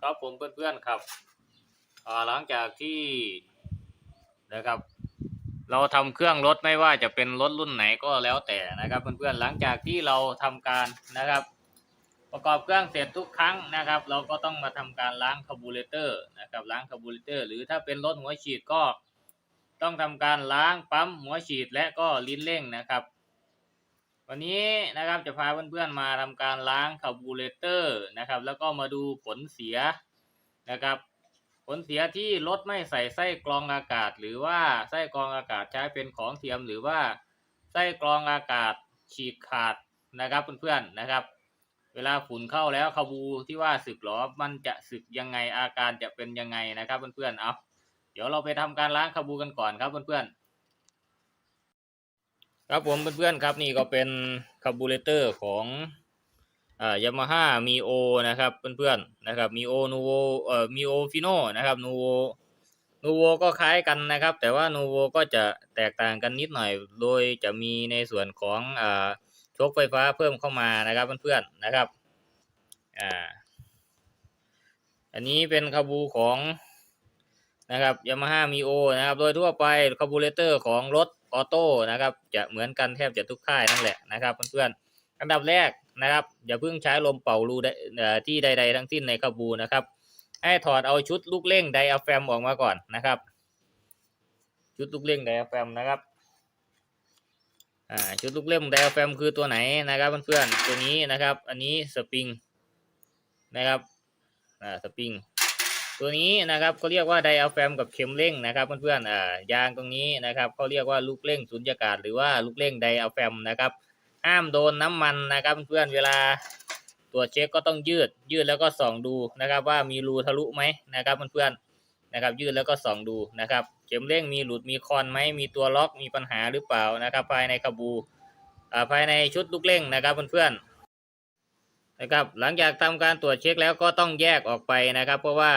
ครับผมเพื่อนๆครับหลังจากที่นะครับ เราทำเครื่องรถไม่ว่าจะเป็นรถรุ่นไหนก็แล้วแต่นะครับเพื่อนๆหลังจากที่เราทำการนะครับ ประกอบเครื่องเสร็จทุกครั้งนะครับ เราก็ต้องมาทำการล้างคาร์บูเรเตอร์นะครับล้างคาร์บูเรเตอร์ หรือถ้าเป็นรถหัวฉีดก็ต้องทำการล้างปั๊มหัวฉีดและก็ลิ้นเร่งนะครับ วันนี้นะครับจะพาเพื่อนๆมาทำการล้างคาร์บูเรเตอร์นะครับ แล้วก็มาดูผลเสียนะครับ ผลเสียที่รถไม่ใส่ไส้กรองอากาศ หรือว่าไส้กรองอากาศใช้เป็นของเทียมหรือว่าไส้กรองอากาศฉีกขาดนะครับเพื่อนๆนะครับ เวลาฝุ่นเข้าแล้วคาบูที่ว่าสึกหรอมันจะสึกยังไงอาการจะเป็นยังไงนะครับเพื่อนๆเอาเดี๋ยวเราไปทำการล้างคาบูกันก่อนครับเพื่อนๆ ครับผมเพื่อนๆครับนี่ก็เป็นคาร์บูเรเตอร์ของอ่ายามาฮ่ามีโอนะครับเพื่อนๆนะครับมีโอนูโวเอ่อมีโอฟิโนนะครับนูโวนูโวก็คล้ายกันนะครับ แต่ว่านูโวก็จะแตกต่างกันนิดหน่อย โดยจะมีในส่วนของอ่าโชคไฟฟ้าเพิ่มเข้ามานะครับเพื่อนๆนะครับอ่าอันนี้เป็นคาบูของนะครับยามาฮ่ามีโอนะครับ โดยทั่วไปคาร์บูเรเตอร์ของรถ ออโต้นะครับจะเหมือนกันแทบจะทุกค่ายนั่นแหละนะครับเพื่อนๆอันดับแรกนะครับ อย่าเพิ่งใช้ลมเป่ารูที่ใด ๆ ทั้งสิ้นในคาบูนะครับ ให้ถอดเอาชุดลูกเร่งไดอะแฟมออกมาก่อนนะครับ ชุดลูกเร่งไดอะแฟมนะครับชุดลูกเล่มไดอะแฟมคือตัวไหนนะครับเพื่อนๆตัวนี้นะครับ อันนี้สปริงนะครับสปริง ตัวนี้นะครับเขาเรียกว่าไดอะแฟมกับเข็มเร่งนะครับเพื่อนๆอ่ายางตรงนี้นะครับเขาเรียกว่าลูกเร่งสุญญากาศหรือว่าลูกเร่งไดอะแฟมนะครับห้ามโดนน้ำมันนะครับเพื่อนๆเวลาตรวจเช็คก็ต้องยืด ยืดแล้วก็ส่องดูนะครับ ว่ามีรูทะลุไหมนะครับเพื่อนๆนะครับ ยืดแล้วก็ส่องดูนะครับ เข็มเร่งมีหลุดมีคอนไหมมีตัวล็อกมีปัญหาหรือเปล่านะครับ ภายในคาบูอ่าภายในชุดลูกเร่งนะครับเพื่อนๆนะครับหลังจากทำการตรวจเช็คแล้วก็ต้องแยกออกไปนะครับ เพราะว่า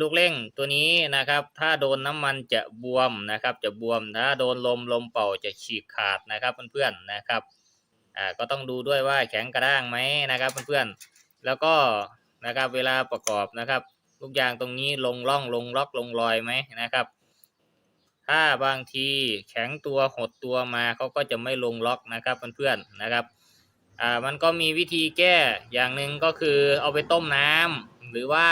ลูกเร่งตัวนี้นะครับ ถ้าโดนน้ำมันจะบวมนะครับ จะบวมถ้าโดนลมลมเป่าจะฉีกขาดนะครับเพื่อนๆนะครับอ่าก็ต้องดูด้วยว่าแข็งกระด้างไหมนะครับเพื่อนๆแล้วก็นะครับเวลาประกอบนะครับลูกยางตรงนี้ลงร่องลงล็อกลงรอยไหมนะครับถ้าบางทีแข็งตัวหดตัวมาเขาก็จะไม่ลงล็อกนะครับเพื่อนๆนะครับอ่ามันก็มีวิธีแก้อย่างหนึ่งก็คือเอาไปต้มน้ำหรือว่า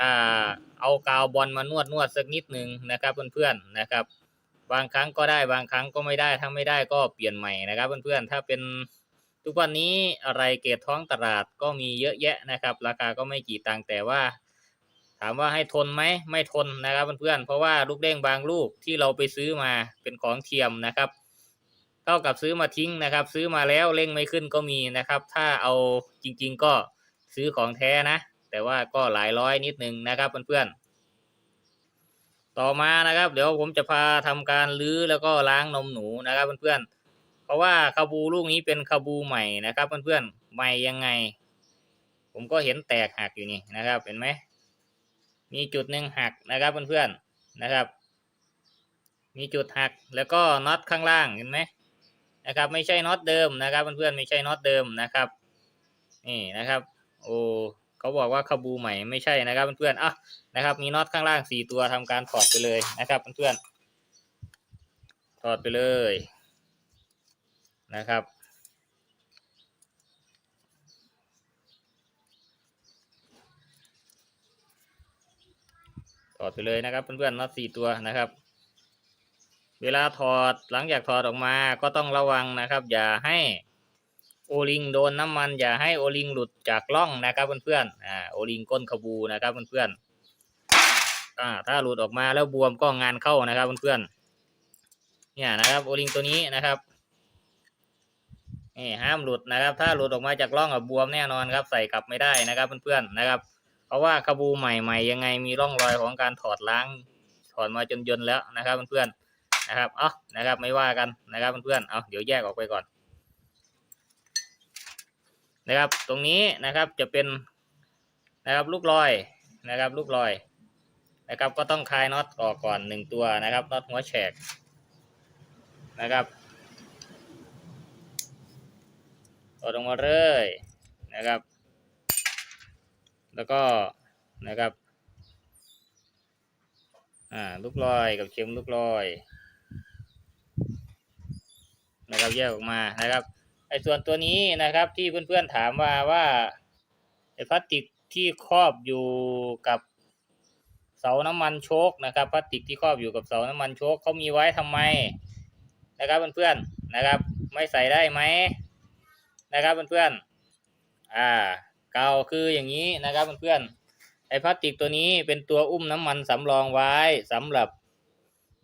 อ่าเอากาวบอลมานวดนวดสักนิดหนึ่งนะครับเพื่อนๆนะครับ บางครั้งก็ได้บางครั้งก็ไม่ได้ถ้าไม่ได้ก็เปลี่ยนใหม่นะครับเพื่อนๆถ้าเป็นทุกวันนี้อะไรเกรดท้องตลาดก็มีเยอะแยะนะครับ ราคาก็ไม่กี่ตังค์แต่ว่า ถามว่าให้ทนไหมไม่ทนนะครับเพื่อนๆเพราะว่าลูกเด้งบางลูกที่เราไปซื้อมาเป็นของเทียมนะครับ เท่ากับซื้อมาทิ้งนะครับ ซื้อมาแล้วเร่งไม่ขึ้นก็มีนะครับ ถ้าเอาจริง ๆ ก็ซื้อของแท้นะ แต่ว่าก็หลายร้อยนิดนึงนะครับเพื่อนๆ ต่อมานะครับ เดี๋ยวผมจะพาทำการลื้อแล้วก็ล้างนมหนูนะครับเพื่อนๆ เพราะว่าคาบูลูกนี้เป็นคาบูใหม่นะครับเพื่อนๆ ใหม่ยังไง ผมก็เห็นแตกหักอยู่นี่นะครับ เห็นไหม มีจุดหนึ่งหักนะครับเพื่อนๆ นะครับ มีจุดหักแล้วก็น็อตข้างล่างเห็นไหมนะครับ ไม่ใช่น็อตเดิมนะครับเพื่อนๆ ไม่ใช่น็อตเดิมนะครับ นี่นะครับ โอ้ เขาบอกว่าคาบูใหม่ไม่ใช่นะครับเพื่อนๆอะนะครับ มีน็อตข้างล่างสี่ตัวทำการถอดไปเลยนะครับเพื่อนๆถอดไปเลยนะครับถอดไปเลยนะครับเพื่อนๆน็อตสี่ตัวนะครับ เวลาถอดหลังจากถอดออกมาก็ต้องระวังนะครับ อย่าให้ โอลิงโดนน้ำมันอย่าให้โอลิงหลุดจากล่องนะครับเพื่อนๆอ่าโอลิงก้นขบูนะครับเพื่อนๆอ่าถ้าหลุดออกมาแล้วบวมก็งานเข้านะครับเพื่อนๆเนี่ยนะครับโอลิงตัวนี้นะครับนี่ห้ามหลุดนะครับ ถ้าหลุดออกมาจากล่องอะบวมแน่นอนครับ ใส่กลับไม่ได้นะครับเพื่อนๆนะครับ เพราะว่าขบูใหม่ๆยังไงมีร่องรอยของการถอดล้างถอดมาจนยนแล้วนะครับเพื่อนๆนะครับ เอ๋อนะครับไม่ว่ากันนะครับเพื่อนๆเอาเดี๋ยวแยกออกไปก่อน นะครับ ตรงนี้นะครับจะเป็นนะครับลูกลอยนะครับ ลูกลอยนะครับ ก็ต้องคลายน็อตออกก่อนหนึ่งตัวนะครับน็อตหัวแฉกนะครับถอดออกมาเลยนะครับ แล้วก็นะครับอ่าลูกลอยกับเข็มลูกลอยนะครับแยกออกมานะครับ ไอ้ส่วนตัวนี้นะครับที่เพื่อนๆถามมาว่าไอ้พลาสติกที่ครอบอยู่กับเสาน้ำมันโชคนะครับพลาสติกที่ครอบอยู่กับเสาน้ำมันโชคเขามีไว้ทำไมนะครับเพื่อนๆนะครับ ไม่ใส่ได้ไหมนะครับเพื่อนๆอ่าเกาคืออย่างนี้นะครับเพื่อนๆไอ้พลาสติกตัวนี้เป็นตัวอุ้มน้ำมันสำรองไว้สำหรับ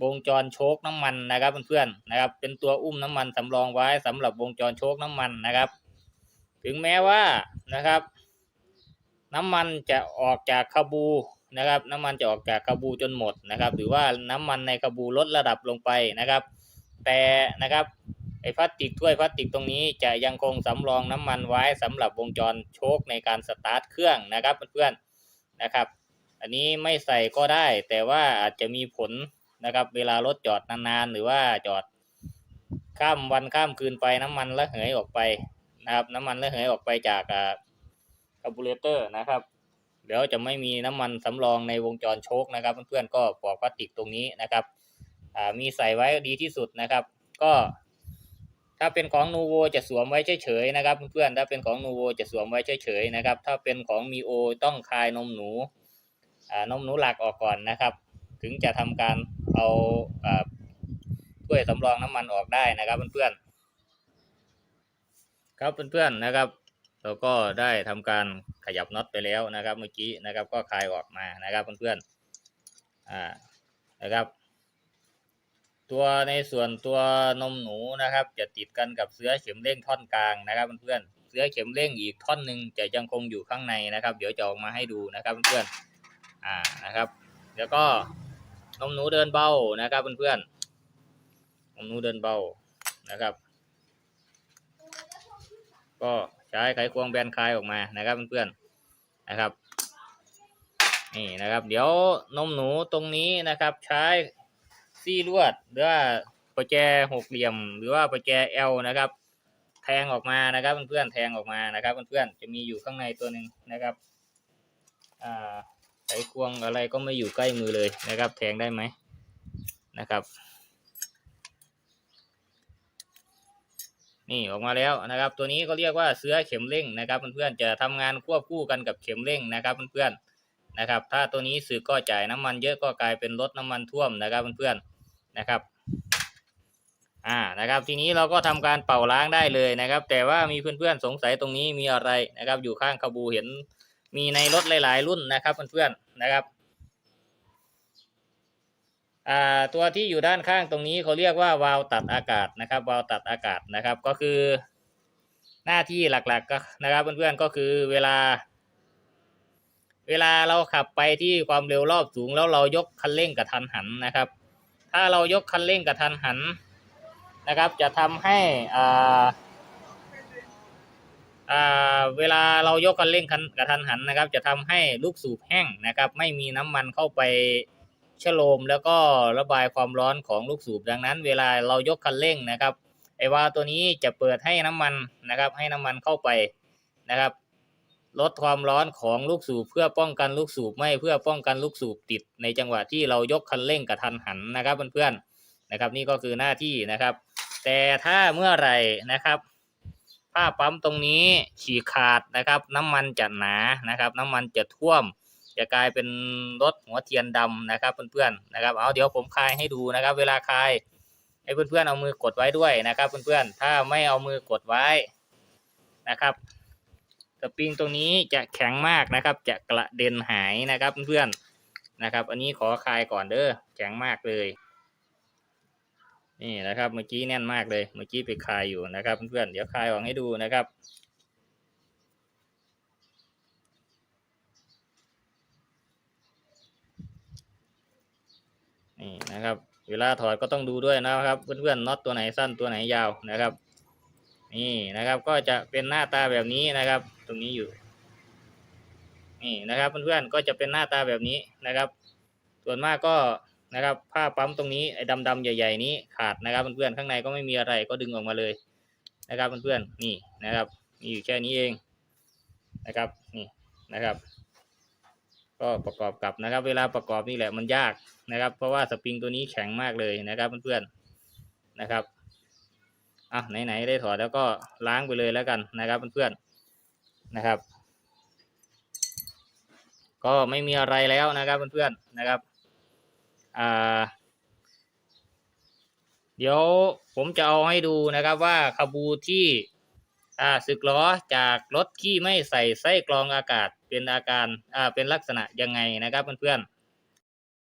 วงจรโชคน้ำมันนะครับเพื่อนๆนะครับ เป็นตัวอุ้มน้ำมันสำรองไว้สำหรับวงจรโชคน้ำมันนะครับ ถึงแม้ว่านะครับ น้ำมันจะออกจากคาบูนะครับ น้ำมันจะออกจากคาบูจนหมดนะครับ หรือว่าน้ำมันในคาบูลดระดับลงไปนะครับ แต่นะครับไอ้พลาสติกถ้วยพลาสติกตรงนี้จะยังคงสำรองน้ำมันไว้สำหรับวงจรโชคในการสตาร์ทเครื่องนะครับเพื่อนๆนะครับ อันนี้ไม่ใส่ก็ได้แต่ว่าอาจจะมีผล นะครับ เวลารถจอดนานๆ หรือว่าจอดข้ามวันข้ามคืนไปน้ำมันระเหยออกไปนะครับ น้ำมันระเหยออกไปจากคาร์บูเรเตอร์นะครับเดี๋ยวจะไม่มีน้ำมันสำรองในวงจรโชคนะครับ เพื่อนๆก็ปอกพลาสติกตรงนี้นะครับมีใส่ไว้ดีที่สุดนะครับ ก็ถ้าเป็นของนูโวจะสวมไว้เฉยๆนะครับเพื่อนๆถ้าเป็นของนูโวจะสวมไว้เฉยๆนะครับ ถ้าเป็นของมีโอต้องคลายนมหนูอ่านมหนูหลักออกก่อนนะครับ ถึงจะทำการ เอาอ่าถ้วยสำรองน้ำมันออกได้นะครับเพื่อนๆครับเพื่อนๆนะครับ เราก็ได้ทำการขยับน็อตไปแล้วนะครับ เมื่อกี้นะครับ ก็คลายออกมานะครับเพื่อนๆอ่านะครับ ตัวในส่วนตัวนมหนูนะครับ จะติดกันกับเสื้อเข็มเร่งท่อนกลางนะครับเพื่อนๆเสื้อเข็มเร่งอีกท่อนหนึ่งจะยังคงอยู่ข้างในนะครับ เดี๋ยวจะออกมาให้ดูนะครับเพื่อนๆอ่านะครับ แล้วก็ นมหนูเดินเบานะครับเพื่อนๆนมหนูเดินเบานะครับ ก็ใช้ไขควงแบนคลายออกมานะครับเพื่อนๆนะครับนี่นะครับ เดี๋ยวนมหนูตรงนี้นะครับ ใช้ซี่ลวดหรือว่าประแจหกเหลี่ยม หรือว่าประแจ L นะครับ แทงออกมานะครับเพื่อนๆแทงออกมานะครับเพื่อนๆจะมีอยู่ข้างในตัวหนึ่งนะครับอ่า ไขควงอะไรก็ไม่อยู่ใกล้มือเลยนะครับ แทงได้ไหมนะครับ นี่ออกมาแล้วนะครับ ตัวนี้ก็เรียกว่าเสื้อเข็มเร่งนะครับเพื่อนๆจะทำงานควบคู่กันกับเข็มเร่งนะครับเพื่อนๆนะครับ ถ้าตัวนี้สึกก็จ่ายน้ำมันเยอะก็กลายเป็นรถน้ำมันท่วมนะครับเพื่อนๆนะครับอ่านะครับทีนี้เราก็ทำการเป่าล้างได้เลยนะครับ แต่ว่ามีเพื่อนๆสงสัยตรงนี้มีอะไรนะครับ อยู่ข้างคาบูเห็น มีในรถหลาย ๆ รุ่นนะครับเพื่อนๆนะครับตัวที่อยู่ด้านข้างตรงนี้เขาเรียกว่าวาล์วตัดอากาศนะครับวาล์วตัดอากาศนะครับ ก็คือหน้าที่หลักๆก็นะครับเพื่อนๆก็คือเวลา เวลาเราขับไปที่ความเร็วรอบสูงแล้วเรายกคันเร่งกระทันหันนะครับ ถ้าเรายกคันเร่งกระทันหันนะครับ จะทำให้อ่า เวลาเรายกคันเร่งกระทันหันนะครับ จะทำให้ลูกสูบแห้งนะครับ ไม่มีน้ำมันเข้าไปชโลมแล้วก็ระบายความร้อนของลูกสูบดังนั้น เวลาเรายกคันเร่งนะครับไอวาตัวนี้จะเปิดให้น้ำมันนะครับ ให้น้ำมันเข้าไปนะครับ ลดความร้อนของลูกสูบเพื่อป้องกันลูกสูบไม่เพื่อป้องกันลูกสูบติด ในจังหวะที่เรายกคันเร่งกระทันหันนะครับเพื่อนๆนะครับ นี่ก็คือหน้าที่นะครับ แต่ถ้าเมื่อไหร่นะครับ ผ้าปั๊มตรงนี้ฉีกขาดนะครับ น้ำมันจะหนานะครับ น้ำมันจะท่วม จะกลายเป็นรถหัวเทียนดำนะครับเพื่อนๆนะครับเอาเดี๋ยวผมคลายให้ดูนะครับ เวลาคลายให้เพื่อนๆเอามือกดไว้ด้วยนะครับเพื่อนๆถ้าไม่เอามือกดไว้นะครับสปริงตรงนี้จะแข็งมากนะครับ จะกระเด็นหายนะครับเพื่อนๆนะครับ อันนี้ขอคลายก่อนเด้อแข็งมากเลย นี่นะครับ เมื่อกี้แน่นมากเลย เมื่อกี้ไปคลายอยู่นะครับ เพื่อนๆเดี๋ยวคลายออกให้ดูนะครับนี่นะครับ เวลาถอดก็ต้องดูด้วยนะครับ เพื่อนๆน็อตตัวไหนสั้นตัวไหนยาวนะครับ นี่นะครับก็จะเป็นหน้าตาแบบนี้นะครับ ตรงนี้อยู่ นี่นะครับเพื่อนๆก็จะเป็นหน้าตาแบบนี้นะครับ ส่วนมากก็ นะครับผ้าปั๊มตรงนี้ไอ้ดำๆใหญ่ ๆ นี้ขาดนะครับเพื่อนๆข้างในก็ไม่มีอะไรก็ดึงออกมาเลยนะครับเพื่อนๆนี่นะครับมีอยู่แค่นี้เองนะครับนี่นะครับ ก็ประกอบกับนะครับ เวลาประกอบนี่แหละมันยากนะครับ เพราะว่าสปริงตัวนี้แข็งมากเลยนะครับเพื่อนๆนะครับอะไหนๆได้ถอดแล้วก็ล้างไปเลยแล้วกันนะครับเพื่อนๆนะครับ ก็ไม่มีอะไรแล้วนะครับเพื่อนๆนะครับ อ่า เดี๋ยวผมจะเอาให้ดูนะครับว่าคาบูที่อ่าสึกล้อจากรถที่ไม่ใส่ไส้กรองอากาศเป็นอาการอ่าเป็นลักษณะยังไงนะครับเพื่อนๆ